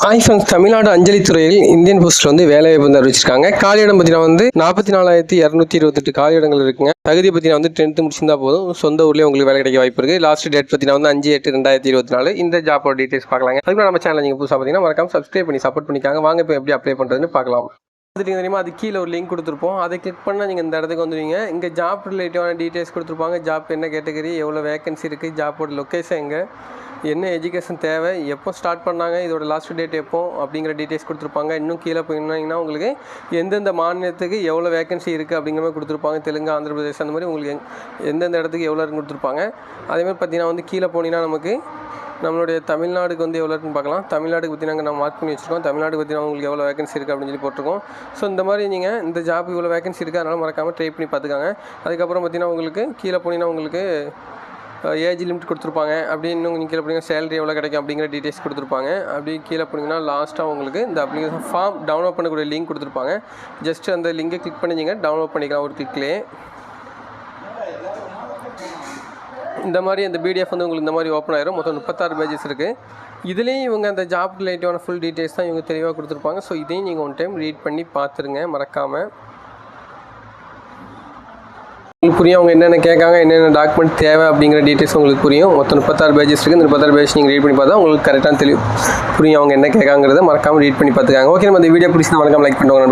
Hi Tamil Nadu அஞ்சலி துறையில் Indian போஸ்ட்ல வந்து வேலை வாய்ப்பு வந்து அறிவிச்சிருக்காங்க காலியிடம் பார்த்தீங்கன்னா வந்து நாற்பத்தி நாலாயிரத்தி இரநூத்தி இருபத்தெட்டு காலியிடங்கள் இருக்குங்க. தகுதி பார்த்தீங்கன்னா வந்து டென்த்து முடிச்சிருந்தா போதும். சொந்த ஊர்லேயே உங்களுக்கு வேலை கிடைக்க வாய்ப்பு இருக்குது லாஸ்ட் டேட் பார்த்தீங்கன்னா வந்து அஞ்சு எட்டு ரெண்டாயிரத்தி இருபத்தி நாலு. இந்த ஜாப்போட டீட்டெயில்ஸ் பார்க்கலாங்க. அதுக்கு நம்ம சேனல் நீங்கள் புதுசாக பார்த்தீங்கன்னா மறக்காம சப்ஸ்கிரைப் பண்ணி சப்போர்ட் பண்ணிக்காங்க. வாங்க இப்போ எப்படி அப்ளை பண்ணுறதுன்னு பார்க்கலாம். பார்த்துட்டீங்க தெரியுமா? அது கீழே ஒரு லிங்க் கொடுத்துருப்போம். அதை கிளிக் பண்ணால் நீங்கள் இந்த இடத்துக்கு வந்துடுவீங்க இங்கே ஜாப் ரிலேட்டிவான டீட்டெயில்ஸ் கொடுத்துருப்பாங்க. ஜாப் என்ன கேட்டகரி எவ்வளோ வேகன்சி இருக்குது ஜாப்போட லொக்கேஷன் எங்கே என்ன எஜுகேஷன் தேவை? எப்போ ஸ்டார்ட் பண்ணாங்க? இதோட லாஸ்ட் டேட் எப்போ? அப்படிங்கிற டீட்டெயில்ஸ் கொடுத்துருப்பாங்க. இன்னும் கீழே போயிருந்தாங்கன்னா உங்களுக்கு எந்தெந்த மாநிலத்துக்கு எவ்வளோ வேகன்சி இருக்குது அப்படிங்கிற மாதிரி கொடுத்துருப்பாங்க. தெலுங்கு ஆந்திர பிரதேஷ் அந்த மாதிரி உங்களுக்கு எந்தெந்த இடத்துக்கு எவ்வளோ இருக்குன்னு கொடுத்துருப்பாங்க. அதேமாதிரி பார்த்தீங்கன்னா வந்து கீழே போனீங்கன்னா நமக்கு நம்மளுடைய தமிழ்நாடுக்கு வந்து எவ்வளோ இருக்குன்னு பார்க்கலாம். தமிழ்நாடுக்கு பற்றி நாங்கள் நம்ம மார்க் பண்ணி வச்சுருக்கோம். தமிழ்நாடு பற்றி உங்களுக்கு எவ்வளோ வேகன்சி இருக்குது அப்படின்னு சொல்லி போட்டிருக்கோம். ஸோ இந்த மாதிரி நீங்கள் இந்த ஜாப் இவ்வளோ வேகன்சி இருக்குது அதனால் மறக்காமல் ட்ரை பண்ணி பார்த்துக்காங்க. அதுக்கப்புறம் பார்த்தீங்கன்னா உங்களுக்கு கீழே போனீங்கன்னா உங்களுக்கு ஏஜ் லிமிட் கொடுத்துருப்பாங்க. அப்படி இன்னும் நீங்கள் கீழே போனீங்கன்னா சேலரி எவ்வளோ கிடைக்கும் அப்படிங்கிற டீட்டெயில்ஸ் கொடுத்துருப்பாங்க. அப்படி கீழே போனீங்கன்னா லாஸ்ட்டாக உங்களுக்கு இந்த அப்ளிகேஷன் ஃபார்ம் டவுன்லோட் பண்ணக்கூடிய லிங்க் கொடுத்துருப்பாங்க. ஜஸ்ட் அந்த லிங்கை கிளிக் பண்ணிங்க டவுன்லோட் பண்ணிக்கலாம் ஒரு கிளிக்லேயே இந்த மாதிரி அந்த பிடிஎஃப் வந்து உங்களுக்கு இந்த மாதிரி ஓப்பன் ஆயிரும். மொத்தம் முப்பத்தாறு பேஜஸ் இருக்குது இதுலேயும் இவங்க அந்த ஜாப் ரிலேட்டிவான ஃபுல் டீட்டெயில்ஸ் தான் இவங்க தெளிவாக கொடுத்துருப்பாங்க. ஸோ இதையும் நீங்கள் ஒன் டைம் ரீட் பண்ணி பார்த்துருங்க. மறக்காமல் புரியும். அவங்க என்னென்ன கேட்காங்க என்னென்ன டாக்குமெண்ட் தேவை அப்படிங்கிற டீட்டெயில்ஸ் உங்களுக்கு புரியும். மொத்தம் முப்பத்தாறு பேஜஸ் இருக்குது இந்த முப்பத்தாறு பேஜ் நீங்கள் ரீட் பண்ணி பார்த்தா உங்களுக்கு கரெக்டாக தெரியும். புரியும் அவங்க என்ன கேட்காங்கிறத. மறக்காமல் ரீட் பண்ணி பார்த்துக்காங்க. ஓகே நம்ம இந்த வீடியோ பிடிச்சி மறக்காம லைக் பண்ணுவாங்க